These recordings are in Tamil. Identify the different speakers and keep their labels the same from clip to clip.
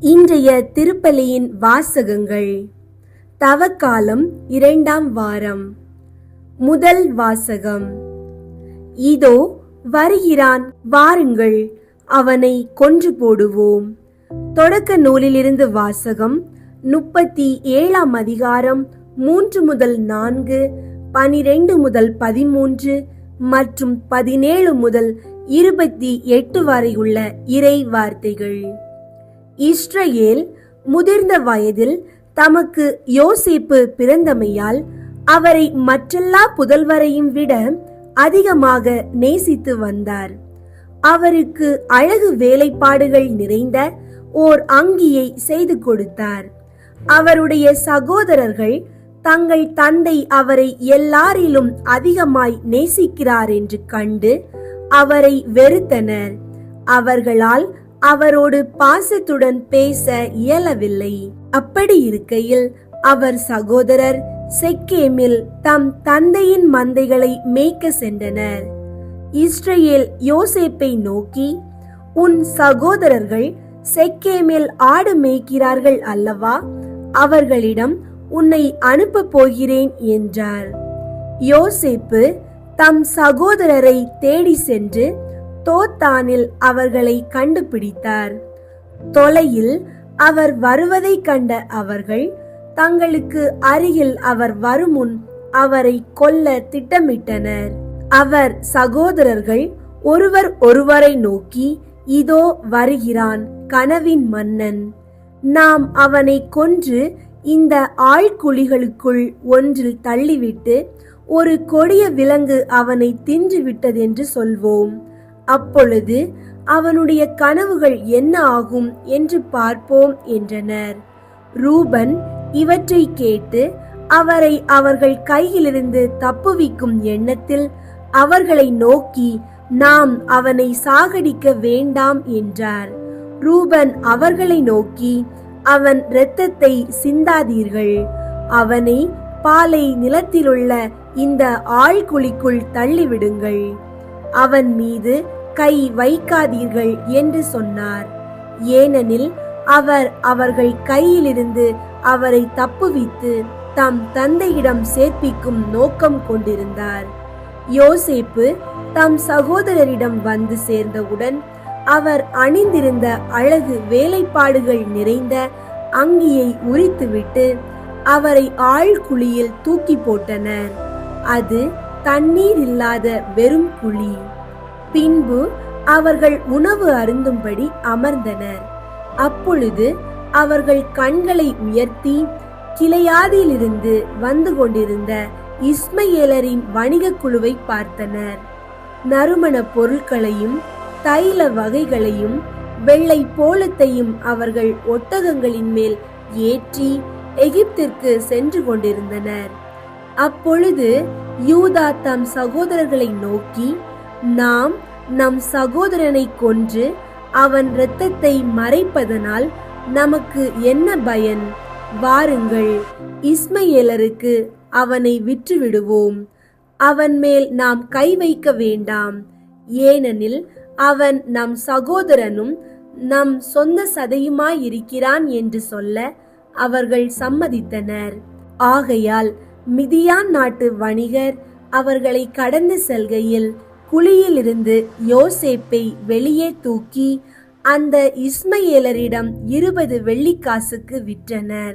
Speaker 1: இன்றைய திருப்பலியின் வாசகங்கள். தவக்காலம் இரண்டாம் வாரம். முதல் வாசகம். இதோ வருகிறான் வாருங்கள் அவனை கொன்று போடுவோம். தொடக்க நூலிலிருந்து வாசகம் முப்பத்தி ஏழாம் அதிகாரம் மூன்று முதல் நான்கு பனிரெண்டு முதல் பதிமூன்று மற்றும் பதினேழு முதல் இருபத்தி எட்டு வரை உள்ள இறை வார்த்தைகள். இஸ்ரேல் முதிர்ந்த வயதில் தமக்கு யோசிப்பு பிறந்தமையால் அவரை மற்றெல்லா புதல்வரையும் விட அதிகமாக நேசித்து வந்தார். அவருக்கு அழகு வேலைப்பாடுகள் நிறைந்த ஓர் அங்கியை செய்து கொடுத்தார். அவருடைய சகோதரர்கள் தங்கள் தந்தை அவரை எல்லாரிலும் அதிகமாய் நேசிக்கிறார் என்று கண்டு அவரை வெறுத்தனர். அவர்களால் அவரோடு பாசத்துடன் பேச இயலவில்லை. அப்படி இருக்கையில் அவர் சகோதரர் செக்கேமில் தம் தந்தையின் மந்தைகளை மேய்க்க சென்றனர். இஸ்ரேல் யோசேப்பை நோக்கி உன் சகோதரர்கள் செக்கேமில் ஆடு மேய்க்கிறார்கள் அல்லவா? அவர்களிடம் உன்னை அனுப்ப போகிறேன் என்றார். யோசேப்பு தம் சகோதரரை தேடி சென்று தோத்தானில் அவர்களை கண்டுபிடித்தார். தொலையில் அவர் வருவதை கண்ட அவர்கள் தங்களுக்கு அருகில் அவர் வருமுன் அவரை கொல்ல திட்டமிட்டனர். அவர் சகோதரர்கள் ஒருவர் ஒருவரை நோக்கி இதோ வருகிறான் கனவின் மன்னன். நாம் அவனை கொன்று இந்த ஆழ்குழிகளுக்குள் ஒன்றில் தள்ளிவிட்டு ஒரு கொடிய விலங்கு அவனை தின்று விட்டதென்று சொல்வோம். அப்பொழுது அவனுடைய கனவுகள் என்ன ஆகும் என்று பார்ப்போம் என்றனர். ரூபன் இவற்றை கேட்டு அவரை அவர்கள் கையிலிருந்து தப்புவிக்கும் எண்ணத்தில் அவர்களை நோக்கி நாம் அவனை சாகடிக்க வேண்டாம் என்றார். ரூபன் அவர்களை நோக்கி அவன் இரத்தத்தை சிந்தாதீர்கள். அவனை பாலை நிலத்திலுள்ள இந்த ஆழ்குழிக்குள் தள்ளிவிடுங்கள். அவன் மீது கை வைக்காதீர்கள் என்று சொன்னார். ஏனெனில் அவர் அவர்கள் கையிலிருந்து அவரை தப்புவித்து தம் தந்தையிடம் சேர்ப்பிக்கும் நோக்கம் கொண்டிருந்தார். யோசேப்பு தம் சகோதரரிடம் வந்து சேர்ந்தவுடன் அவர் அணிந்திருந்த அழகு வேலைப்பாடுகள் நிறைந்த அங்கியை உரித்துவிட்டு அவரை ஆழ்குழியில் தூக்கி போட்டனர். அது தண்ணீர் இல்லாத வெறும் குழி. பின்பு அவர்கள் உணவு அருந்தும்படி அமர்ந்தனர். அப்பொழுது அவர்கள் கண்களை உயர்த்தி கிளையாதியிலிருந்து வந்து கொண்டிருந்த இஸ்மையேலரின் வணிக குழுவை பார்த்தனர். நறுமண பொருட்களையும் தைல வகைகளையும் வெள்ளை போலத்தையும் அவர்கள் ஒட்டகங்களின் மேல் ஏற்றி எகிப்திற்கு சென்று கொண்டிருந்தனர். அப்பொழுது யூதா தம் சகோதரர்களை நோக்கி நாம் நம் சகோதரனை கொன்று அவன் இரத்தத்தை மறைப்பதனால் நமக்கு என்ன பயன்? வாருங்கள் இஸ்மையேலருக்கு அவனை விற்றுவிடுவோம். அவன் மேல் நாம் கை வைக்க வேண்டாம். ஏனெனில் அவன் நம் சகோதரனும் நம் சொந்த சதையுமாயிருக்கிறான் என்று சொல்ல அவர்கள் சம்மதித்தனர். ஆகையால் மிதியான் நாட்டு வணிகர் அவர்களை கடந்து செல்கையில் குழியிலிருந்து யோசேப்பை வெளியே தூக்கி அந்த இஸ்மையேலரிடம் இருபது வெள்ளிக்காசுக்கு விற்றனர்.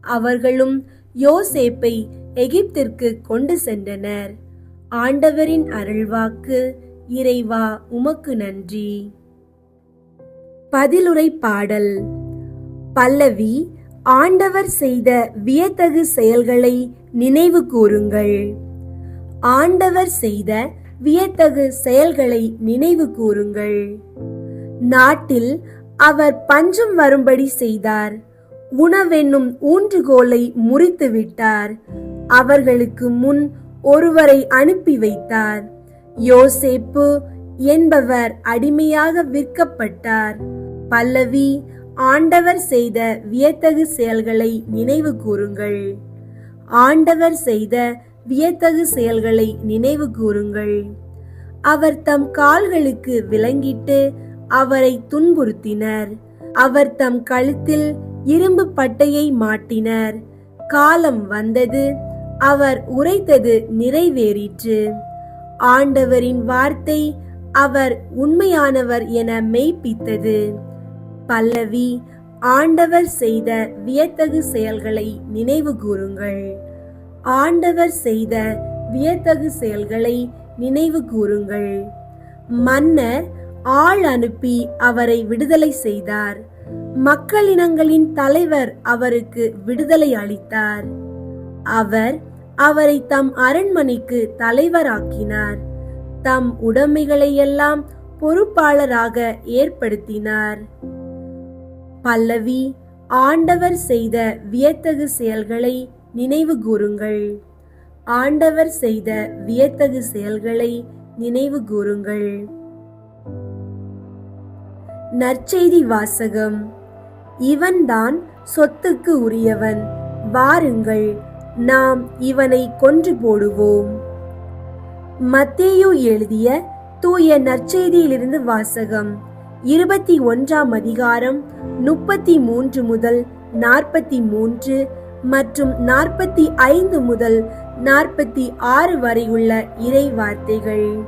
Speaker 1: அவர்களும் யோசேப்பை எகிப்திற்கு கொண்டு சென்றனர். ஆண்டவரின் அருள்வாக்கு இறைவா உமக்கு நன்றி. பதிலுரை பாடல். பல்லவி ஆண்டவர் செய்த வியத்தகு செயல்களை நினைவு கூறுங்கள். ஆண்டவர் செய்த வியத்தகு செயல்களை நினைவு கூறுங்கள். நாட்டில் அவர் பஞ்சம் வரும்படி செய்தார். உணவென்னும் ஊன்றுகோலை முறித்து விட்டார். அவர்களுக்கு முன் ஒருவரை அனுப்பி வைத்தார். யோசேப்பு என்பவர் அடிமையாக விற்கப்பட்டார். பல்லவி ஆண்டவர் செய்த வியத்தகு செயல்களை நினைவு கூறுங்கள். ஆண்டவர் செய்த வியத்தகு செயல்களை நினைவு கூறுங்கள். அவர் தம் கால்களுக்கு விளங்கிட்டு அவரை துன்புறுத்தினர். அவர் தம் கழுத்தில் இரும்பு பட்டையை மாட்டினர். காலம் வந்தது அவர் உரைத்தது நிறைவேறிற்று. ஆண்டவரின் வார்த்தை அவர் உண்மையானவர் என மெய்ப்பித்தது. பல்லவி ஆண்டவர் செய்த வியத்தகு செயல்களை நினைவு கூறுங்கள். ஆண்டவர் செய்த வியத்தகு செயல்களை நினைவு கூறுங்கள். மன்னர் ஆள் அனுப்பி அவரை விடுதலை செய்தார். மக்களினங்களின் தலைவர் அவருக்கு விடுதலை அளித்தார். அவர் அவரை தம் அரண்மனைக்கு தலைவராக்கினார். தம் உடைமைகளையெல்லாம் பொறுப்பாளராக ஏற்படுத்தினார். பல்லவி ஆண்டவர் செய்த வியத்தகு செயல்களை நினைவு கூறுங்கள். ஆண்டவர் செய்த வியத்தகு செயல்களை நினைவு கூறுங்கள். நற்செய்தி வாசகம். இவன்தான் சொத்துக்கு உரியவன். வாருங்கள் நாம் இவனை கொன்று போடுவோம். மத்தேயு எழுதிய தூய நற்செய்தியிலிருந்து வாசகம். இருபத்தி ஒன்றாம் அதிகாரம் முப்பத்தி மூன்று முதல் நாற்பத்தி மூன்று மற்றும் நாற்பத்தி ஐந்து முதல் நாற்பத்தி ஆறு வரையுள்ள இறை வார்த்தைகள்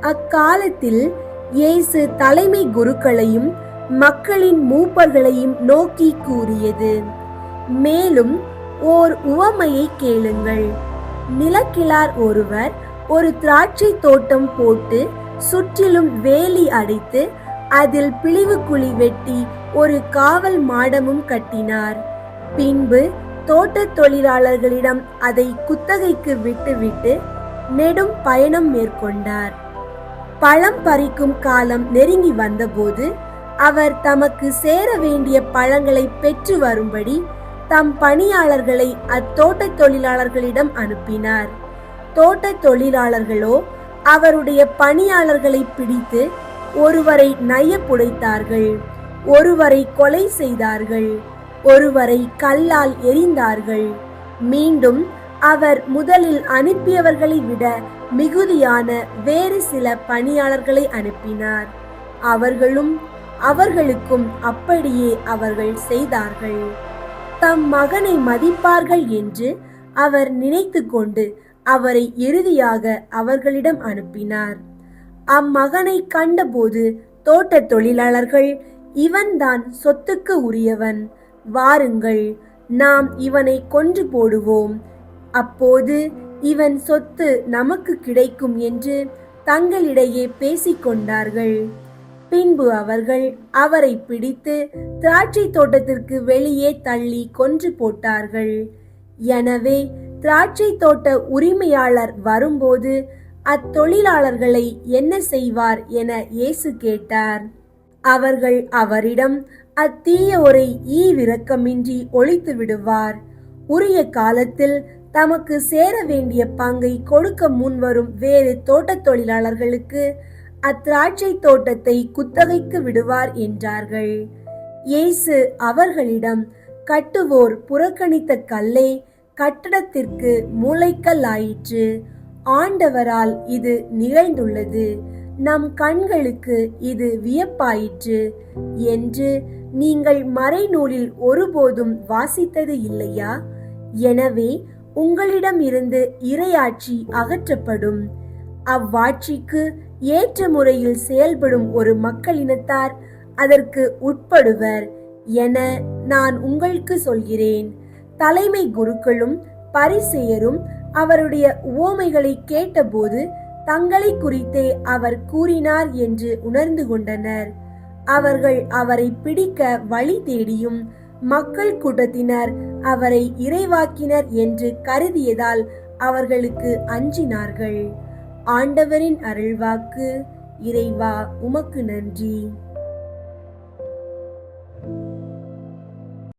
Speaker 1: அக்காலத்தில் இயேசு தலைமை குருக்களையும் மக்களின் மூப்பர்களையும் நோக்கி கூறியது மேலும் ஓர் உவமையை கேளுங்கள். நிலக்கிழார் ஒருவர் ஒரு திராட்சை தோட்டம் போட்டு சுற்றிலும் வேலி அடைத்து அதில் பிழிவுக்குழி வெட்டி ஒரு காவல் மாடமும் கட்டினார். பின்பு தோட்டத் தொழிலாளர்களிடம் அதை குத்தகைக்கு விட்டுவிட்டு நெடும் பயணம் மேற்கொண்டார். பழம் பறிக்கும் காலம் நெருங்கி வந்தபோது அவர் தமக்கு சேர வேண்டிய பழங்களை பெற்று வரும்படி தம் பணியாளர்களை அத்தோட்ட தொழிலாளர்களிடம் அனுப்பினார். தோட்ட தொழிலாளர்களோ அவருடைய பணியாளர்களை பிடித்து ஒருவரை நயப்புடைத்தார்கள் ஒருவரை கொலை செய்தார்கள் ஒருவரை கல்லால் எறிந்தார்கள். மீண்டும் அவர் முதலில் அனுப்பியவர்களை விட மிகுதியான வேறு சில பணியாளர்களை அனுப்பினார். அவர்களும் அவர்களுக்கும் அப்படியே அவர்கள் செய்தார்கள். தம் மகனை மதிப்பார்கள் என்று அவர் நினைத்து கொண்டு அவரை இறுதியாக அவர்களிடம் அனுப்பினார். அம்மகனை கண்டபோது தோட்ட தொழிலாளர்கள் இவன்தான் சொத்துக்கு உரியவன். வாருங்கள் நாம் இவனை கொன்று போடுவோம். அப்போது இவன் சொத்து நமக்கு கிடைக்கும் என்று தங்களிடையே பேசிக்கொண்டார்கள் பின்பு அவர்கள் அவரை பிடித்து திராட்சை தோட்டத்திற்கு வெளியே தள்ளி கொன்று போட்டார்கள். எனவே திராட்சை தோட்ட உரிமையாளர் வரும்போது அத்தொழிலாளர்களை என்ன செய்வார் என இயேசு கேட்டார். அவர்கள் அவரிடம் அத்தீயோரை ஈவிரக்கமின்றி ஒழித்து விடுவார். உரிய காலத்தில் தமக்கு சேர வேண்டிய பங்கை கொடுக்க முன்வரும் வேறு தோட்டத் தொழிலாளர்களுக்கு அத்திராட்சை தோட்டத்தை குத்தகைக்கு விடுவார் என்றார்கள். இயேசு அவர்களிடம் கட்டுவோர் புறக்கணித்த கல்லே கட்டடத்திற்கு மூளைக்கல் ஆயிற்று ஆண்டவரால் இது நிகழ்ந்துள்ளது. நம் கண்களுக்கு இது வியப்பாயிற்று. என்று நீங்கள் மறைநூலில் ஒருபோதும் வாசித்தது இல்லையா? எனவே உங்களிடம் இருந்து இரையாட்சி அகற்றப்படும். அவ்வாட்சிக்கு ஏற்ற முறையில் செயல்படும் ஒரு மக்களினத்தார் அதற்கு உட்படுவர் என நான் உங்களுக்கு சொல்கிறேன். தலைமை குருக்களும் பரிசெயரும் அவருடைய உவமைகளை கேட்டபோது தங்களை குறித்தே அவர் கூறினார் என்று உணர்ந்து கொண்டனர். அவர்கள் அவரை பிடிக்க வழி தேடியும் மக்கள் கூட்டத்தினர் அவரை இறைவாக்கினர் என்று கருதியதால் அவர்களுக்கு அஞ்சினார்கள். ஆண்டவரின் அருள்வாக்கு இறைவா உமக்கு நன்றி.